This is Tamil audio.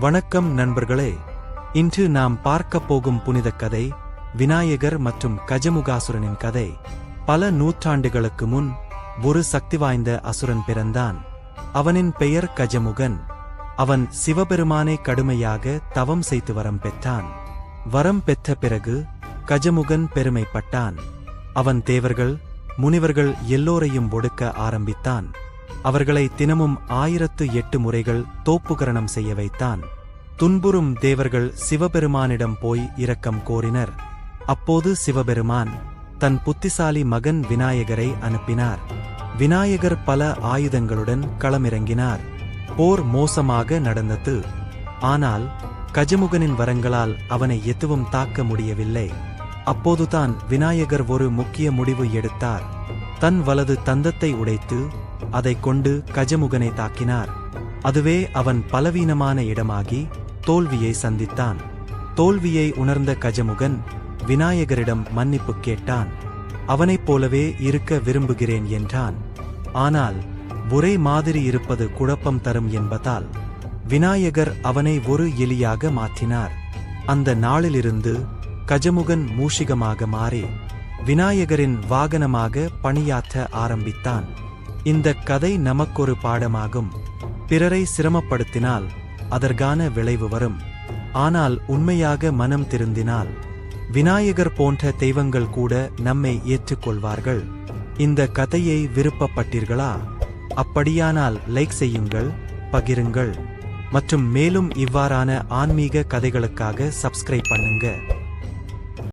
வணக்கம் நண்பர்களே. இன்று நாம் பார்க்கப் போகும் புனித கதை விநாயகர் மற்றும் கஜமுகாசுரனின் கதை. பல நூற்றாண்டுகளுக்கு முன் ஒரு சக்தி வாய்ந்த அசுரன் பிறந்தான். அவனின் பெயர் கஜமுகன். அவன் சிவபெருமானை கடுமையாக தவம் செய்து வரம் பெற்றான். வரம் பெற்ற பிறகு கஜமுகன் பெருமைப்பட்டான். அவன் தேவர்கள் முனிவர்கள் எல்லோரையும் ஒடுக்க ஆரம்பித்தான். அவர்களை தினமும் ஆயிரத்து எட்டு முறைகள் தோப்புகரணம் செய்ய வைத்தான். துன்புறும் தேவர்கள் சிவபெருமானிடம் போய் இரக்கம் கோரினர். அப்போது சிவபெருமான் தன் புத்திசாலி மகன் விநாயகரை அனுப்பினார். விநாயகர் பல ஆயுதங்களுடன் களமிறங்கினார். போர் மோசமாக நடந்தது. ஆனால் கஜமுகனின் வரங்களால் அவனை எதுவும் தாக்க முடியவில்லை. அப்போதுதான் விநாயகர் ஒரு முக்கிய முடிவு எடுத்தார். தன் வலது தந்தத்தை உடைத்து அதைக் கொண்டு கஜமுகனை தாக்கினார். அதுவே அவன் பலவீனமான இடமாகி தோல்வியை சந்தித்தான். தோல்வியை உணர்ந்த கஜமுகன் விநாயகரிடம் மன்னிப்பு கேட்டான். அவனைப் போலவே இருக்க விரும்புகிறேன் என்றான். ஆனால் ஒரே மாதிரி இருப்பது குழப்பம் தரும் என்பதால் விநாயகர் அவனை ஒரு எலியாக மாற்றினார். அந்த நாளிலிருந்து கஜமுகன் மூஷிகமாக மாறி விநாயகரின் வாகனமாக பணியாற்ற ஆரம்பித்தான். இந்த கதை நமக்கொரு பாடமாகும். பிறரை சிரமப்படுத்தினால் அதற்கான விளைவு வரும். ஆனால் உண்மையாக மனம் திருந்தினால் விநாயகர் போன்ற தெய்வங்கள் கூட நம்மை ஏற்றுக்கொள்வார்கள். இந்த கதையை விருப்பப்பட்டீர்களா? அப்படியானால் லைக் செய்யுங்கள் பகிருங்கள். மற்றும் மேலும் இவ்வாறான ஆன்மீக கதைகளுக்காக சப்ஸ்கிரைப் பண்ணுங்க.